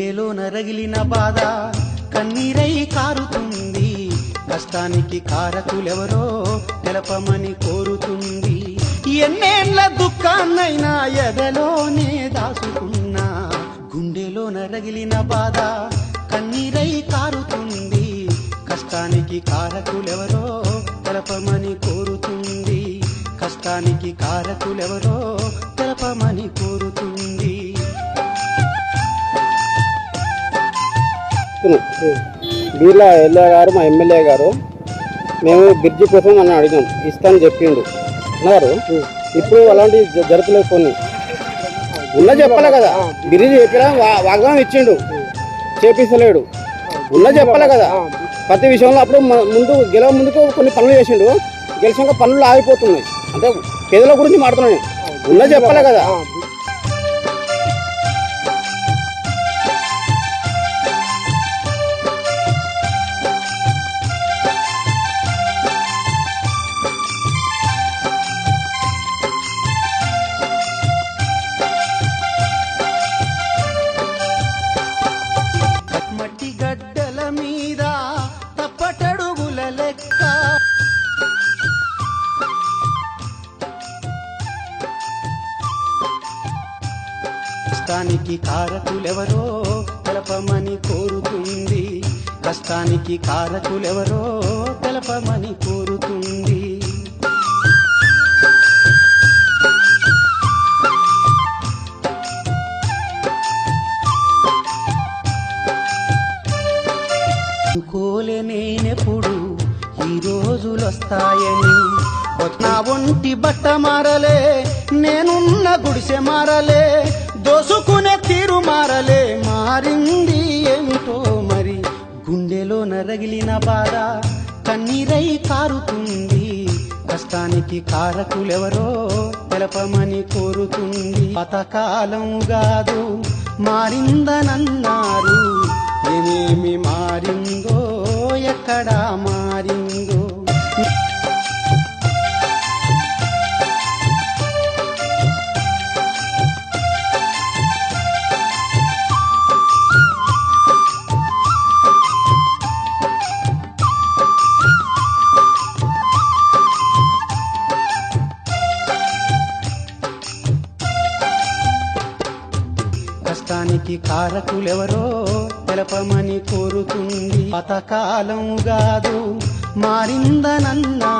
గుండెలో నరగిలిన బాధ కన్నీరై కారుతుంది. కష్టానికి కారకులెవరో తెలపమని కోరుతుంది. ఎన్నేళ్ళ దుఃఖాన్నైనా ఎదలోనే దాచుకున్నా. గుండెలో నరగిలిన బాధ కన్నీరై కారుతుంది. కష్టానికి కారకులెవరో తెలపమని కోరుతుంది. కష్టానికి కారకులెవరో తెలపమని కోరుతుంది. బీర్లా ఎల్ఏ గారు మా ఎమ్మెల్యే గారు మేము బ్రిడ్జి కోసం నన్ను అడిగాం. ఇస్తాను చెప్పిండు. అన్నారు. ఇప్పుడు అలాంటి జరగలేదు కొన్ని. ఉన్న చెప్పలే కదా. బ్రిడ్జి ఎక్కడ వా- వాగ్దానం ఇచ్చిండు. చేపిస్తలేడు. ఉన్న చెప్పలే కదా. ప్రతి విషయంలో అప్పుడు ముందు గెలవ ముందుకు కొన్ని పనులు చేసిండు. గెలిచాక పనులు ఆగిపోతున్నాయి. అంటే పేదల గురించి మాట్లాడుతున్నాయి. ఉన్న చెప్పలే కదా. కష్టానికి కారకులెవరో తెలపమని కోరుతుంది. కష్టానికి కారకులెవరో తెలపమని కోరుతుంది. అనుకోలే నేనెప్పుడు ఈ రోజులొస్తాయని. నా ఒంటి బట్ట మారలే నేనున్న గుడిసె మారలే. దోసుకునే తీరు మారలే. మారింది ఏమిటో మరి? గుండెలో నరగిలిన బాధ కన్నీరై కారుతుంది. కష్టానికి కారకులెవరో తెలపమని కోరుతుంది. పతకాలం కాదు మారిందనన్నారు. దానికి కారకులెవరో తెలపమని కోరుతుంది. పతకాలం కాదు మారిందనన్నా